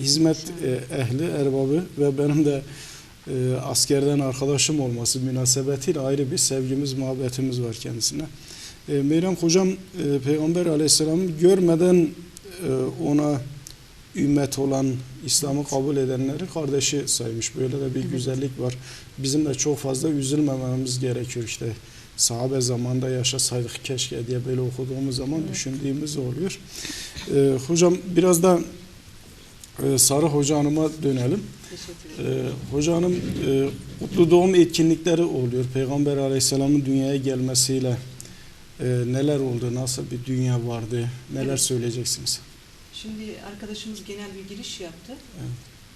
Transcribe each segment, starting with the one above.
hizmet e, ehli, erbabı ve benim de e, askerden arkadaşım olması münasebetiyle ayrı bir sevgimiz, muhabbetimiz var kendisine. E, Meyrem hocam e, Peygamber aleyhisselamı görmeden e, ona ümmet olan, İslam'ı kabul edenleri kardeşi saymış. Böyle de bir Evet. güzellik var. Bizim de çok fazla üzülmememiz gerekiyor işte. Sahabe zamanında yaşasaydık keşke diye böyle okuduğumuz zaman Evet. düşündüğümüz oluyor. E, hocam biraz da e, Sarı Hoca Hanım'a dönelim. Ee, Hoca Hanım e, kutlu doğum etkinlikleri oluyor. Peygamber Aleyhisselam'ın dünyaya gelmesiyle e, neler oldu, nasıl bir dünya vardı, neler Evet. söyleyeceksiniz? Şimdi arkadaşımız genel bir giriş yaptı. Evet.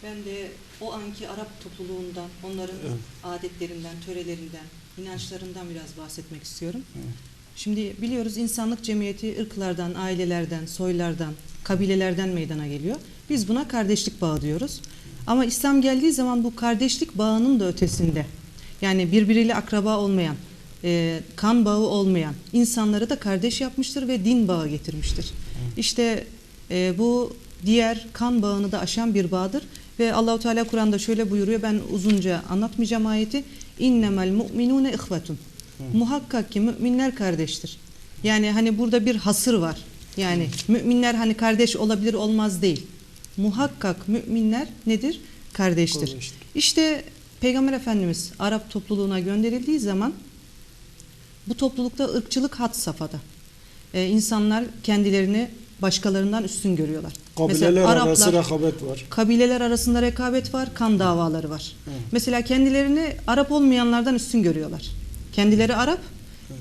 Ben de o anki Arap topluluğundan, onların Evet. adetlerinden, törelerinden, inançlarından biraz bahsetmek istiyorum. Evet. Şimdi biliyoruz insanlık cemiyeti ırklardan, ailelerden, soylardan, kabilelerden meydana geliyor. Biz buna kardeşlik bağı diyoruz. Ama İslam geldiği zaman bu kardeşlik bağının da ötesinde. Yani birbiriyle akraba olmayan, e, kan bağı olmayan insanları da kardeş yapmıştır ve din bağı getirmiştir. İşte e, bu diğer kan bağını da aşan bir bağdır ve Allahu Teala Kur'an'da şöyle buyuruyor. Ben uzunca anlatmayacağım ayeti. İnnemel mu'minune ihvetun. Muhakkak ki müminler kardeştir. Yani hani burada bir hasır var. Yani müminler hani kardeş olabilir olmaz değil. Muhakkak müminler nedir? Kardeştir. Kardeştir. İşte Peygamber Efendimiz Arap topluluğuna gönderildiği zaman bu toplulukta ırkçılık had safhada. Ee, insanlar kendilerini başkalarından üstün görüyorlar. Kabileler arası Araplar- rekabet var. Kabileler arasında rekabet var, kan davaları var. Evet. Mesela kendilerini Arap olmayanlardan üstün görüyorlar. Kendileri Arap,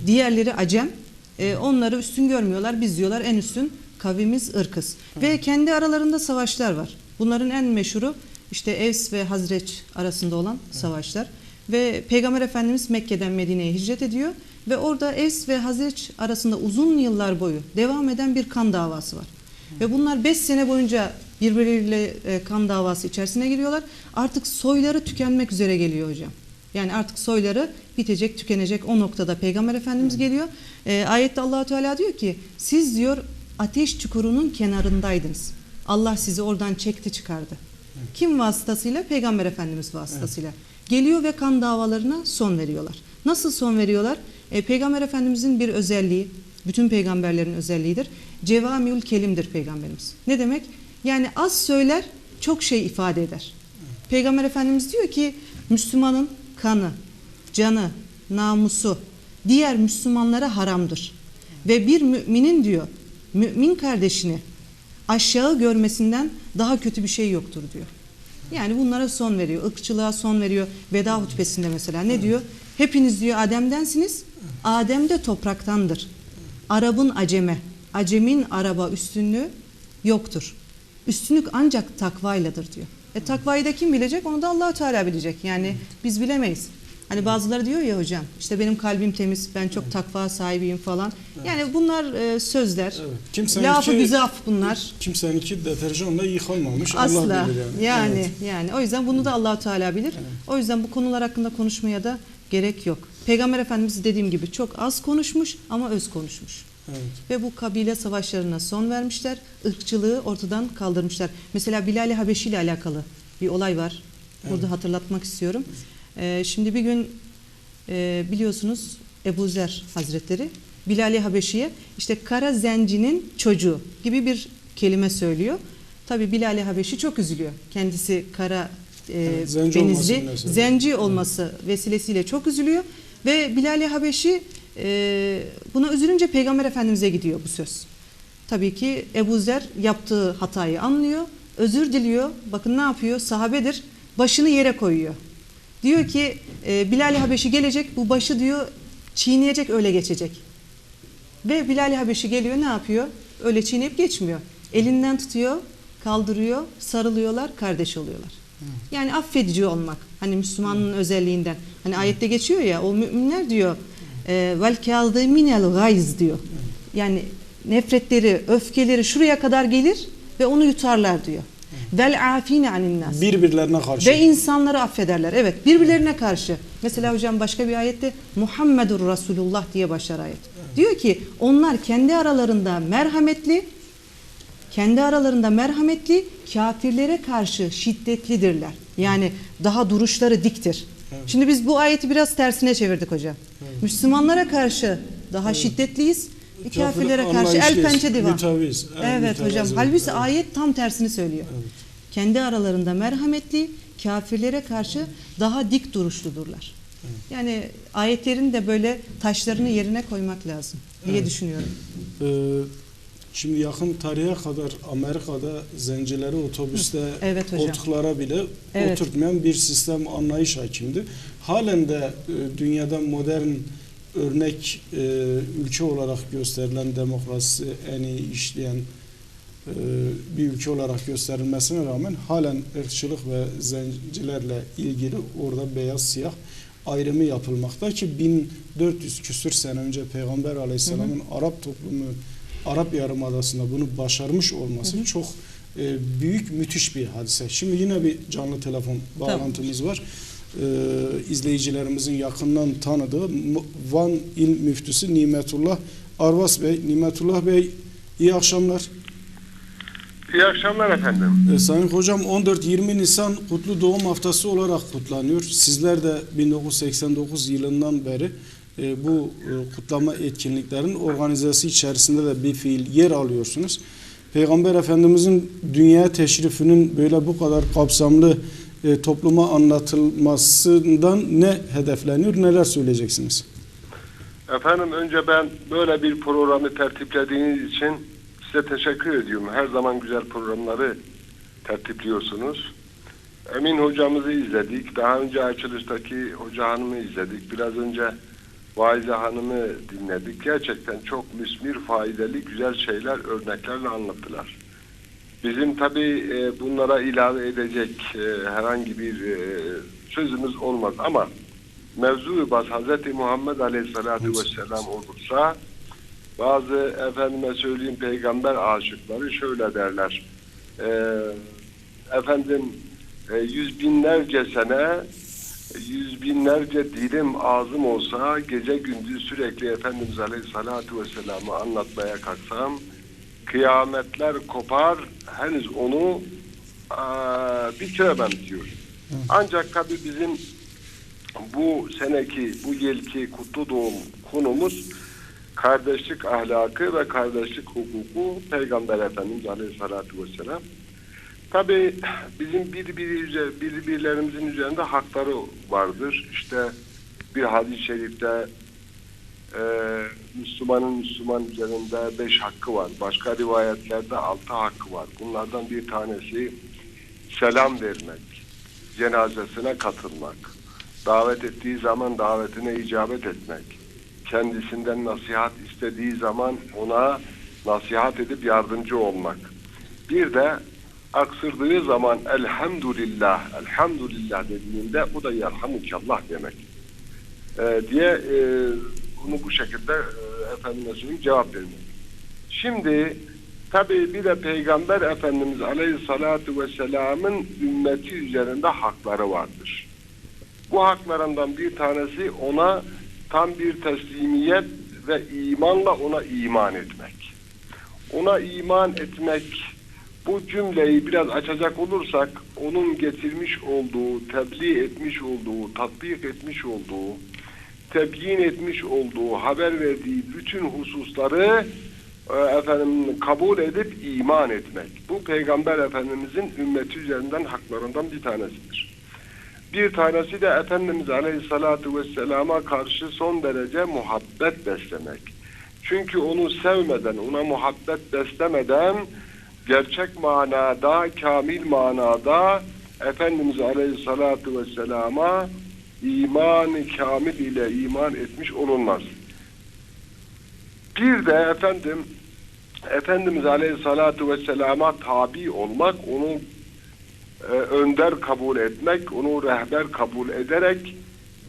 diğerleri Acem. Ee, onları üstün görmüyorlar. Biz diyorlar en üstün kavimiz ırkız. Ve kendi aralarında savaşlar var. Bunların en meşhuru işte Evs ve Hazreç arasında olan savaşlar. Ve Peygamber Efendimiz Mekke'den Medine'ye hicret ediyor. Ve orada Evs ve Hazreç arasında uzun yıllar boyu devam eden bir kan davası var. Ve bunlar 5 sene boyunca birbirleriyle e, kan davası içerisine giriyorlar. Artık soyları tükenmek üzere geliyor hocam. Yani artık soyları bitecek, tükenecek o noktada Peygamber Efendimiz geliyor. E, ayette Allahu Teala diyor ki siz diyor ateş çukurunun kenarındaydınız. Allah sizi oradan çekti çıkardı. Kim vasıtasıyla? Peygamber Efendimiz vasıtasıyla. Geliyor ve kan davalarına son veriyorlar. Nasıl son veriyorlar? E, Peygamber Efendimizin bir özelliği, bütün peygamberlerin özelliğidir. Cevamiül kelimdir peygamberimiz. Ne demek? Yani az söyler, çok şey ifade eder. Peygamber Efendimiz diyor ki Müslümanın kanı, canı, namusu diğer Müslümanlara haramdır. Ve bir müminin diyor, mümin kardeşini aşağı görmesinden daha kötü bir şey yoktur diyor. Yani bunlara son veriyor. ırkçılığa son veriyor. Veda hutbesinde mesela ne diyor? Hepiniz diyor Adem'densiniz. Adem de topraktandır. Arap'ın aceme, acemin araba üstünlüğü yoktur. Üstünlük ancak takvayladır diyor. E takvayı da kim bilecek? Onu da allah Teala bilecek. Yani biz bilemeyiz. Hani bazıları diyor ya hocam işte benim kalbim temiz, ben çok takva sahibiyim falan. Yani bunlar e, sözler. Evet. Kimseninki- Lafı güzaf bunlar. Kimseninki deterjanla yıkanmamış. Asla. Allah bilir yani. yani Evet. yani o yüzden bunu da Allahu Teala bilir. O yüzden bu konular hakkında konuşmaya da gerek yok. Peygamber Efendimiz dediğim gibi çok az konuşmuş ama öz konuşmuş. Evet. Ve bu kabile savaşlarına son vermişler. ırkçılığı ortadan kaldırmışlar. Mesela Bilal-i Habeşi ile alakalı bir olay var. Burada Evet. hatırlatmak istiyorum. Ee, şimdi bir gün e, biliyorsunuz Ebu Zer Hazretleri Bilal-i Habeşi'ye işte kara zencinin çocuğu gibi bir kelime söylüyor. Tabi Bilal-i Habeşi çok üzülüyor. Kendisi kara e, Evet, zenci benizli, olması zenci olması vesilesiyle çok üzülüyor. Ve Bilal-i Habeşi e, buna üzülünce Peygamber Efendimiz'e gidiyor bu söz. Tabii ki Ebu Zer yaptığı hatayı anlıyor, özür diliyor. Bakın ne yapıyor? Sahabedir. Başını yere koyuyor. Diyor ki e, Bilal-i Habeşi gelecek, bu başı diyor çiğneyecek, öyle geçecek. Ve Bilal-i Habeşi geliyor ne yapıyor? Öyle çiğneyip geçmiyor. Elinden tutuyor, kaldırıyor, sarılıyorlar, kardeş oluyorlar. Yani affedici olmak. Hani Müslümanın özelliğinden. Hani ayette geçiyor ya o müminler diyor e, vel kâzîminel gayz diyor. Yani nefretleri, öfkeleri şuraya kadar gelir ve onu yutarlar diyor. Vel afine anin nas. Birbirlerine karşı. Ve insanları affederler. Evet birbirlerine karşı. Mesela hocam başka bir ayette Muhammedur Resulullah diye başlar ayet. Diyor ki onlar kendi aralarında merhametli, kendi aralarında merhametli, kafirlere karşı şiddetlidirler. Yani daha duruşları diktir. Şimdi biz bu ayeti biraz tersine çevirdik hocam. Müslümanlara karşı daha şiddetliyiz. Kafirlere karşı el pençe divan. evet, Evet hocam. Halbuki Evet. ayet tam tersini söylüyor. Kendi aralarında merhametli, kafirlere karşı daha dik duruşludurlar. Yani ayetlerin de böyle taşlarını yerine koymak lazım diye düşünüyorum. Ee, şimdi yakın tarihe kadar Amerika'da zencileri otobüste Evet hocam. koltuklara bile Evet. oturtmayan bir sistem anlayış hakimdi. Halen de e, dünyada modern örnek e, ülke olarak gösterilen demokrasi en iyi işleyen bir ülke olarak gösterilmesine rağmen halen ırkçılık ve zencilerle ilgili orada beyaz siyah ayrımı yapılmakta ki 1400 küsür sene önce Peygamber Aleyhisselam'ın Arap toplumu Arap Yarımadası'nda bunu başarmış olması çok e, büyük müthiş bir hadise. Şimdi yine bir canlı telefon bağlantımız var. E, izleyicilerimizin yakından tanıdığı Van İl Müftüsü Nimetullah Arvas Bey. Nimetullah Bey iyi akşamlar. İyi akşamlar efendim. E, Sayın Hocam 14-20 Nisan Kutlu Doğum Haftası olarak kutlanıyor. Sizler de 1989 yılından beri e, bu e, kutlama etkinliklerin organizasyonu içerisinde de bir fiil yer alıyorsunuz. Peygamber Efendimizin dünya teşrifinin böyle bu kadar kapsamlı e, topluma anlatılmasından ne hedefleniyor, neler söyleyeceksiniz? Efendim önce ben böyle bir programı tertiplediğiniz için size teşekkür ediyorum. Her zaman güzel programları tertipliyorsunuz. Emin hocamızı izledik. Daha önce açılıştaki hoca hanımı izledik. Biraz önce Vaize hanımı dinledik. Gerçekten çok müsmir, faydalı, güzel şeyler, örneklerle anlattılar. Bizim tabii e, bunlara ilave edecek e, herhangi bir e, sözümüz olmaz ama mevzu baz Hz. Muhammed Aleyhisselatü Vesselam olursa bazı efendime söyleyeyim peygamber aşıkları şöyle derler. E, efendim e, yüz binlerce sene yüz binlerce dilim ağzım olsa gece gündüz sürekli Efendimiz Aleyhisselatü Vesselam'ı anlatmaya kalksam kıyametler kopar henüz onu aa, bitiremem diyor. Ancak tabi bizim bu seneki bu yılki kutlu doğum konumuz kardeşlik ahlakı ve kardeşlik hukuku Peygamber Efendimiz Aleyhisselatü Vesselam. Tabi bizim birbiri birbirlerimizin üzerinde hakları vardır. İşte bir hadis-i şerifte e, Müslümanın Müslüman üzerinde beş hakkı var. Başka rivayetlerde altı hakkı var. Bunlardan bir tanesi selam vermek, cenazesine katılmak, davet ettiği zaman davetine icabet etmek, kendisinden nasihat istediği zaman ona nasihat edip yardımcı olmak. Bir de aksırdığı zaman elhamdülillah, elhamdülillah dediğinde o da yarhamukallah demek. Ee, diye e, bunu bu şekilde e, söyleyeyim cevap vermek. Şimdi tabi bir de Peygamber Efendimiz Aleyhisselatü Vesselam'ın ümmeti üzerinde hakları vardır. Bu haklarından bir tanesi ona tam bir teslimiyet ve imanla ona iman etmek. Ona iman etmek bu cümleyi biraz açacak olursak onun getirmiş olduğu, tebliğ etmiş olduğu, tatbik etmiş olduğu, tebyin etmiş olduğu, haber verdiği bütün hususları e, efendim kabul edip iman etmek. Bu Peygamber Efendimizin ümmeti üzerinden haklarından bir tanesidir. Bir tanesi de Efendimiz Aleyhisselatü Vesselam'a karşı son derece muhabbet beslemek. Çünkü onu sevmeden, ona muhabbet beslemeden gerçek manada, kamil manada Efendimiz Aleyhisselatü Vesselam'a iman kamil ile iman etmiş olunmaz. Bir de efendim Efendimiz Aleyhisselatü Vesselam'a tabi olmak, onu e, önder kabul etmek, onu rehber kabul ederek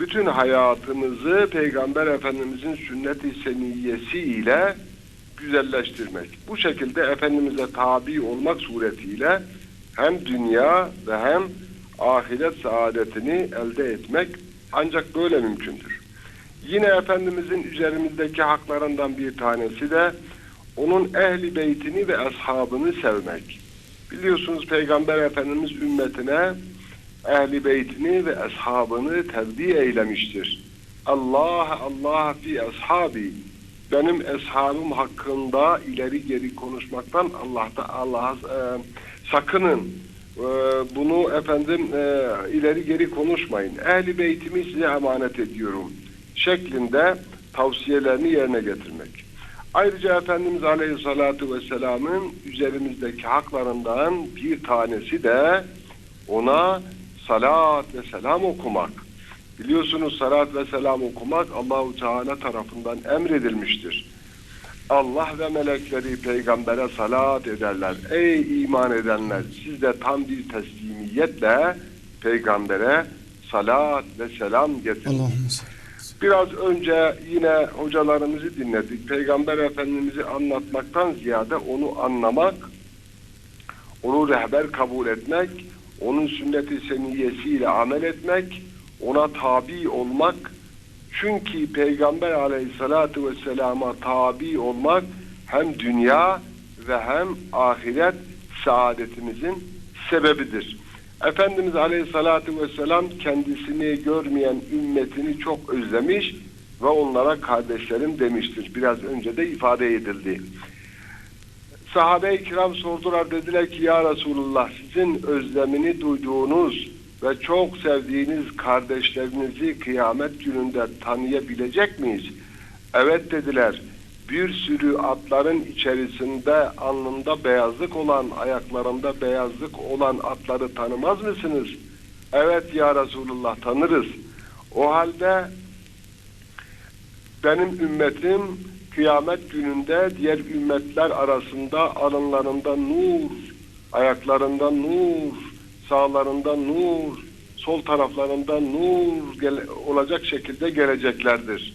bütün hayatımızı Peygamber Efendimizin sünnet-i seniyyesi ile güzelleştirmek. Bu şekilde Efendimiz'e tabi olmak suretiyle hem dünya ve hem ahiret saadetini elde etmek ancak böyle mümkündür. Yine Efendimizin üzerimizdeki haklarından bir tanesi de onun ehli beytini ve ashabını sevmek. Biliyorsunuz Peygamber Efendimiz ümmetine ehli beytini ve ashabını tevdi eylemiştir. Allah Allah fi ashabi benim eshabım hakkında ileri geri konuşmaktan Allah'ta Allah'a e, sakının. E, bunu efendim e, ileri geri konuşmayın. Ehli beytimi size emanet ediyorum şeklinde tavsiyelerini yerine getirmek. Ayrıca Efendimiz Aleyhisselatü Vesselam'ın üzerimizdeki haklarından bir tanesi de ona salat ve selam okumak. Biliyorsunuz salat ve selam okumak Allahu Teala tarafından emredilmiştir. Allah ve melekleri peygambere salat ederler. Ey iman edenler siz de tam bir teslimiyetle peygambere salat ve selam getirin. Salli. Biraz önce yine hocalarımızı dinledik. Peygamber Efendimiz'i anlatmaktan ziyade onu anlamak, onu rehber kabul etmek, onun sünnet-i seniyyesiyle amel etmek, ona tabi olmak. Çünkü Peygamber aleyhissalatu vesselama tabi olmak hem dünya ve hem ahiret saadetimizin sebebidir. Efendimiz Aleyhisselatü Vesselam kendisini görmeyen ümmetini çok özlemiş ve onlara kardeşlerim demiştir. Biraz önce de ifade edildi. Sahabe-i kiram sordular dediler ki ya Resulullah sizin özlemini duyduğunuz ve çok sevdiğiniz kardeşlerinizi kıyamet gününde tanıyabilecek miyiz? Evet dediler. Bir sürü atların içerisinde alnında beyazlık olan, ayaklarında beyazlık olan atları tanımaz mısınız? Evet ya Resulullah tanırız. O halde benim ümmetim kıyamet gününde diğer ümmetler arasında alınlarında nur, ayaklarında nur, sağlarında nur, sol taraflarında nur olacak şekilde geleceklerdir.